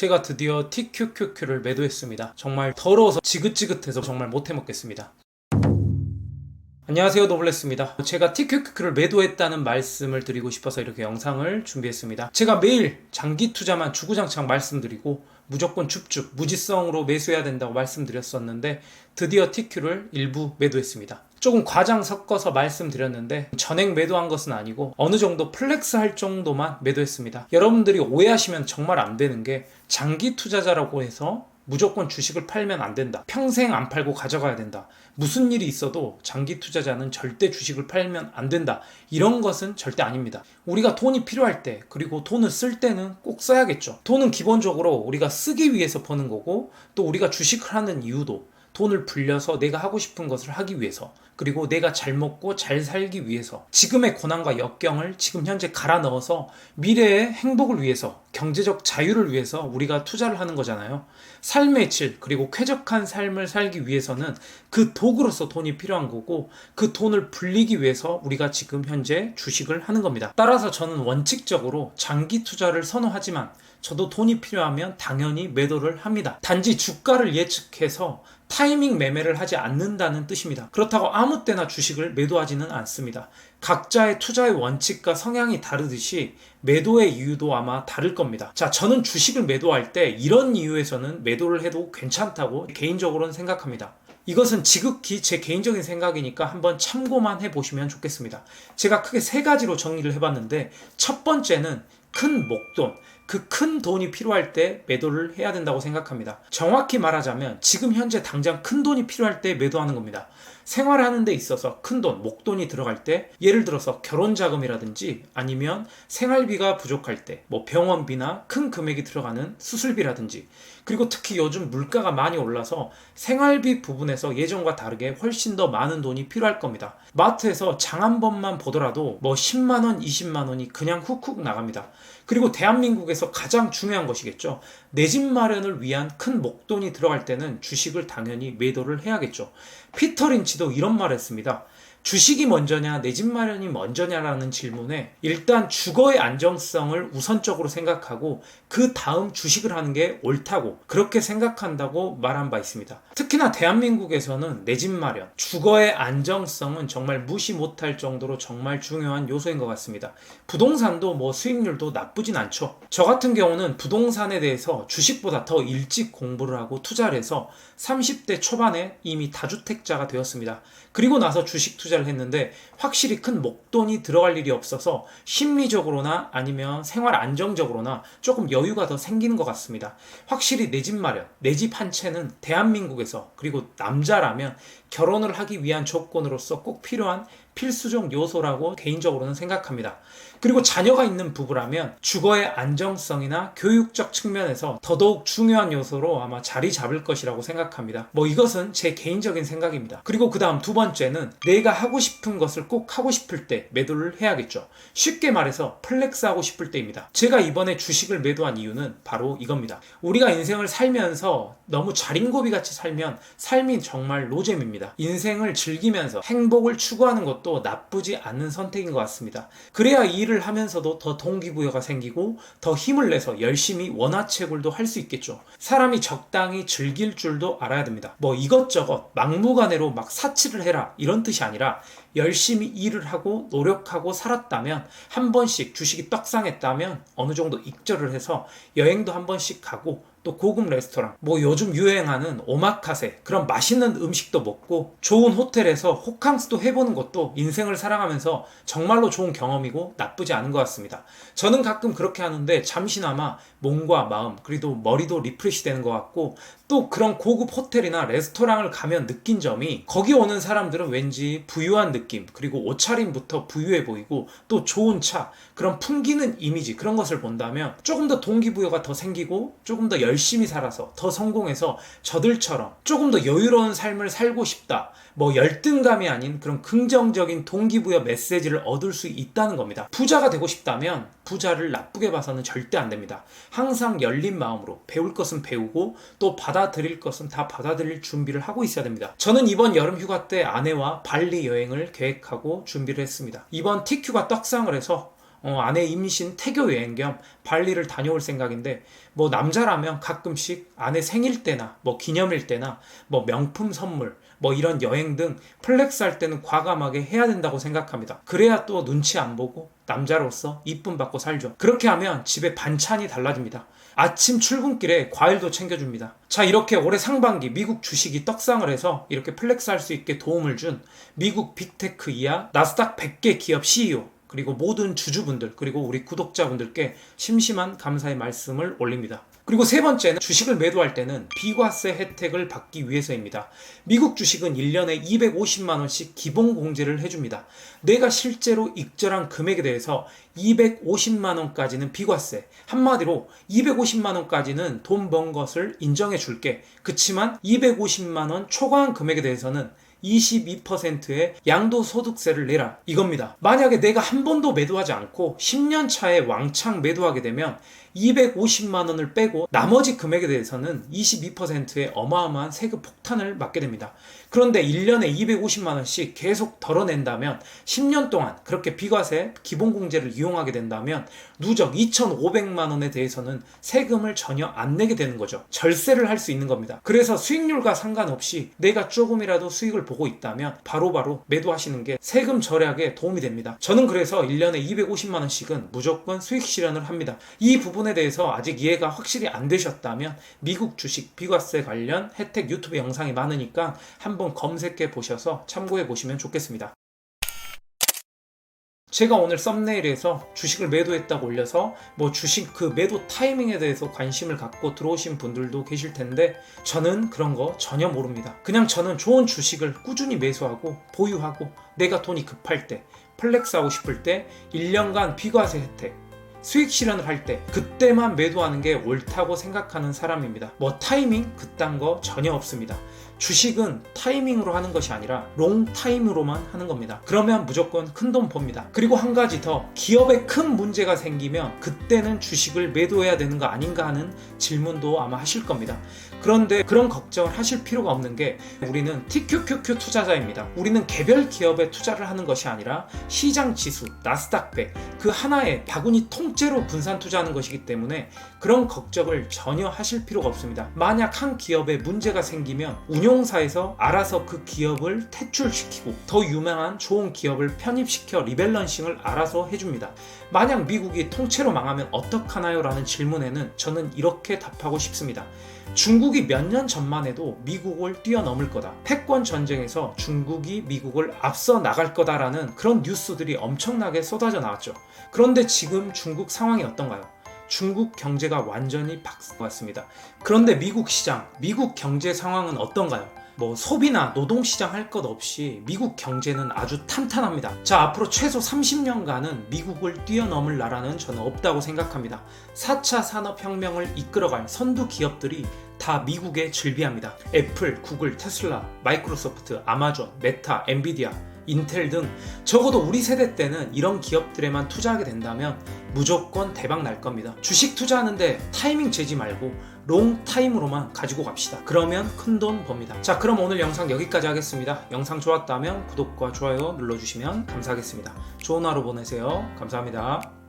제가 드디어 TQQQ를 매도했습니다. 정말 더러워서 지긋지긋해서 정말 못해 먹겠습니다. 안녕하세요 노블레스입니다. 제가 TQQ를 매도했다는 말씀을 드리고 싶어서 이렇게 영상을 준비했습니다. 제가 매일 장기 투자만 주구장창 말씀드리고 무조건 줍줍 무지성으로 매수해야 된다고 말씀드렸었는데 드디어 TQ를 일부 매도했습니다. 조금 과장 섞어서 말씀드렸는데 전액 매도한 것은 아니고 어느 정도 플렉스 할 정도만 매도했습니다. 여러분들이 오해하시면 정말 안 되는 게 장기 투자자라고 해서 무조건 주식을 팔면 안 된다. 평생 안 팔고 가져가야 된다. 무슨 일이 있어도 장기 투자자는 절대 주식을 팔면 안 된다. 이런 것은 절대 아닙니다. 우리가 돈이 필요할 때, 그리고 돈을 쓸 때는 꼭 써야겠죠. 돈은 기본적으로 우리가 쓰기 위해서 버는 거고, 또 우리가 주식을 하는 이유도 돈을 불려서 내가 하고 싶은 것을 하기 위해서 그리고 내가 잘 먹고 잘 살기 위해서 지금의 고난과 역경을 지금 현재 갈아 넣어서 미래의 행복을 위해서 경제적 자유를 위해서 우리가 투자를 하는 거잖아요. 삶의 질 그리고 쾌적한 삶을 살기 위해서는 그 도구로서 돈이 필요한 거고 그 돈을 불리기 위해서 우리가 지금 현재 주식을 하는 겁니다. 따라서 저는 원칙적으로 장기 투자를 선호하지만 저도 돈이 필요하면 당연히 매도를 합니다. 단지 주가를 예측해서 타이밍 매매를 하지 않는다는 뜻입니다. 그렇다고 아무 때나 주식을 매도하지는 않습니다. 각자의 투자의 원칙과 성향이 다르듯이 매도의 이유도 아마 다를 겁니다. 자, 저는 주식을 매도할 때 이런 이유에서는 매도를 해도 괜찮다고 개인적으로는 생각합니다. 이것은 지극히 제 개인적인 생각이니까 한번 참고만 해보시면 좋겠습니다. 제가 크게 세 가지로 정리를 해봤는데 첫 번째는 큰 목돈, 그 큰 돈이 필요할 때 매도를 해야 된다고 생각합니다. 정확히 말하자면 지금 현재 당장 큰 돈이 필요할 때 매도하는 겁니다. 생활하는 데 있어서 큰 돈, 목돈이 들어갈 때 예를 들어서 결혼 자금이라든지 아니면 생활비가 부족할 때 뭐 병원비나 큰 금액이 들어가는 수술비라든지 그리고 특히 요즘 물가가 많이 올라서 생활비 부분에서 예전과 다르게 훨씬 더 많은 돈이 필요할 겁니다. 마트에서 장 한 번만 보더라도 뭐 10만 원, 20만 원이 그냥 훅훅 나갑니다. 그리고 대한민국에서 가장 중요한 것이겠죠. 내 집 마련을 위한 큰 목돈이 들어갈 때는 주식을 당연히 매도를 해야겠죠. 피터 린치도 이런 말 했습니다. 주식이 먼저냐, 내 집 마련이 먼저냐라는 질문에 일단 주거의 안정성을 우선적으로 생각하고 그 다음 주식을 하는 게 옳다고 그렇게 생각한다고 말한 바 있습니다. 특히나 대한민국에서는 내 집 마련, 주거의 안정성은 정말 무시 못할 정도로 정말 중요한 요소인 것 같습니다. 부동산도 뭐 수익률도 나쁘진 않죠. 저 같은 경우는 부동산에 대해서 주식보다 더 일찍 공부를 하고 투자를 해서 30대 초반에 이미 다주택자가 되었습니다. 그리고 나서 주식 투자를 했는데 확실히 큰 목돈이 들어갈 일이 없어서 심리적으로나 아니면 생활 안정적으로나 조금 여 유가 더 생기는 것 같습니다. 확실히 내 집 마련, 내 집 한 채는 대한민국에서 그리고 남자라면 결혼을 하기 위한 조건으로서 꼭 필요한 필수적 요소라고 개인적으로는 생각합니다. 그리고 자녀가 있는 부부라면 주거의 안정성이나 교육적 측면에서 더더욱 중요한 요소로 아마 자리 잡을 것이라고 생각합니다. 뭐 이것은 제 개인적인 생각입니다. 그리고 그 다음 두 번째는 내가 하고 싶은 것을 꼭 하고 싶을 때 매도를 해야겠죠. 쉽게 말해서 플렉스 하고 싶을 때입니다. 제가 이번에 주식을 매도한 이유는 바로 이겁니다. 우리가 인생을 살면서 너무 자린고비 같이 살면 삶이 정말 노잼입니다. 인생을 즐기면서 행복을 추구하는 것도 나쁘지 않은 선택인 것 같습니다. 그래야 이 일을 하면서도 더 동기부여가 생기고 더 힘을 내서 열심히 원화채굴도 할 수 있겠죠. 사람이 적당히 즐길 줄도 알아야 됩니다. 뭐 이것저것 막무가내로 막 사치를 해라 이런 뜻이 아니라 열심히 일을 하고 노력하고 살았다면 한 번씩 주식이 떡상했다면 어느 정도 익절을 해서 여행도 한 번씩 가고 또 고급 레스토랑, 뭐 요즘 유행하는 오마카세, 그런 맛있는 음식도 먹고 좋은 호텔에서 호캉스도 해보는 것도 인생을 살아가면서 정말로 좋은 경험이고 나쁘지 않은 것 같습니다. 저는 가끔 그렇게 하는데 잠시나마 몸과 마음, 그리고 머리도 리프레시 되는 것 같고 또 그런 고급 호텔이나 레스토랑을 가면 느낀 점이 거기 오는 사람들은 왠지 부유한 느낌, 그리고 옷차림부터 부유해 보이고 또 좋은 차, 그런 풍기는 이미지, 그런 것을 본다면 조금 더 동기부여가 더 생기고 조금 더 열심히 살아서 더 성공해서 저들처럼 조금 더 여유로운 삶을 살고 싶다. 뭐 열등감이 아닌 그런 긍정적인 동기부여 메시지를 얻을 수 있다는 겁니다. 부자가 되고 싶다면 부자를 나쁘게 봐서는 절대 안 됩니다. 항상 열린 마음으로 배울 것은 배우고 또 받아들일 것은 다 받아들일 준비를 하고 있어야 됩니다. 저는 이번 여름 휴가 때 아내와 발리 여행을 계획하고 준비를 했습니다. 이번 TQ가 떡상을 해서 어, 아내 임신 태교 여행 겸 발리를 다녀올 생각인데 뭐 남자라면 가끔씩 아내 생일 때나 뭐 기념일 때나 뭐 명품 선물 뭐 이런 여행 등 플렉스 할 때는 과감하게 해야 된다고 생각합니다. 그래야 또 눈치 안 보고 남자로서 이쁨 받고 살죠. 그렇게 하면 집에 반찬이 달라집니다. 아침 출근길에 과일도 챙겨줍니다. 자, 이렇게 올해 상반기 미국 주식이 떡상을 해서 이렇게 플렉스 할 수 있게 도움을 준 미국 빅테크 이하 나스닥 100개 기업 CEO 그리고 모든 주주분들 그리고 우리 구독자분들께 심심한 감사의 말씀을 올립니다. 그리고 세 번째는 주식을 매도할 때는 비과세 혜택을 받기 위해서입니다. 미국 주식은 1년에 250만 원씩 기본 공제를 해줍니다. 내가 실제로 익절한 금액에 대해서 250만 원까지는 비과세. 한마디로 250만 원까지는 돈 번 것을 인정해 줄게. 그치만 250만 원 초과한 금액에 대해서는 22%의 양도소득세를 내라 이겁니다. 만약에 내가 한 번도 매도하지 않고 10년 차에 왕창 매도하게 되면 250만 원을 빼고 나머지 금액에 대해서는 22%의 어마어마한 세금 폭탄을 맞게 됩니다. 그런데 1년에 250만 원씩 계속 덜어낸다면 10년 동안 그렇게 비과세 기본공제를 이용하게 된다면 누적 2,500만 원에 대해서는 세금을 전혀 안 내게 되는 거죠. 절세를 할 수 있는 겁니다. 그래서 수익률과 상관없이 내가 조금이라도 수익을 보고 있다면 바로바로 바로 매도하시는 게 세금 절약에 도움이 됩니다. 저는 그래서 1년에 250만 원씩은 무조건 수익 실현을 합니다. 이 부분 에 대해서 아직 이해가 확실히 안 되셨다면 미국 주식 비과세 관련 혜택 유튜브 영상이 많으니까 한번 검색해 보셔서 참고해 보시면 좋겠습니다. 제가 오늘 썸네일에서 주식을 매도했다고 올려서 뭐 주식 그 매도 타이밍에 대해서 관심을 갖고 들어오신 분들도 계실 텐데 저는 그런 거 전혀 모릅니다. 그냥 저는 좋은 주식을 꾸준히 매수하고 보유하고 내가 돈이 급할 때 플렉스 하고 싶을 때 1년간 비과세 혜택 수익 실현을 할 때 그때만 매도하는 게 옳다고 생각하는 사람입니다. 뭐 타이밍 그딴 거 전혀 없습니다. 주식은 타이밍으로 하는 것이 아니라 롱 타임으로만 하는 겁니다. 그러면 무조건 큰 돈 법니다. 그리고 한 가지 더 기업에 큰 문제가 생기면 그때는 주식을 매도해야 되는 거 아닌가 하는 질문도 아마 하실 겁니다. 그런데 그런 걱정을 하실 필요가 없는 게 우리는 TQQQ 투자자입니다. 우리는 개별 기업에 투자를 하는 것이 아니라 시장 지수, 나스닥 100, 그 하나에 바구니 통 째로 분산 투자하는 것이기 때문에 그런 걱정을 전혀 하실 필요가 없습니다. 만약 한 기업에 문제가 생기면 운용사에서 알아서 그 기업을 퇴출시키고 더 유명한 좋은 기업을 편입시켜 리밸런싱을 알아서 해줍니다. 만약 미국이 통째로 망하면 어떡하나요? 라는 질문에는 저는 이렇게 답하고 싶습니다. 중국이 몇 년 전만 해도 미국을 뛰어넘을 거다. 패권 전쟁에서 중국이 미국을 앞서 나갈 거다라는 그런 뉴스들이 엄청나게 쏟아져 나왔죠. 그런데 지금 중국 상황이 어떤가요? 중국 경제가 완전히 바뀌었습니다. 그런데 미국 시장, 미국 경제 상황은 어떤가요? 뭐 소비나 노동 시장 할 것 없이 미국 경제는 아주 탄탄합니다. 자, 앞으로 최소 30년간은 미국을 뛰어넘을 나라는 저는 없다고 생각합니다. 4차 산업혁명을 이끌어갈 선두 기업들이 다 미국에 즐비합니다. 애플, 구글, 테슬라, 마이크로소프트, 아마존, 메타, 엔비디아, 인텔 등 적어도 우리 세대 때는 이런 기업들에만 투자하게 된다면 무조건 대박 날 겁니다. 주식 투자하는데 타이밍 재지 말고 롱 타임으로만 가지고 갑시다. 그러면 큰 돈 법니다. 자, 그럼 오늘 영상 여기까지 하겠습니다. 영상 좋았다면 구독과 좋아요 눌러주시면 감사하겠습니다. 좋은 하루 보내세요. 감사합니다.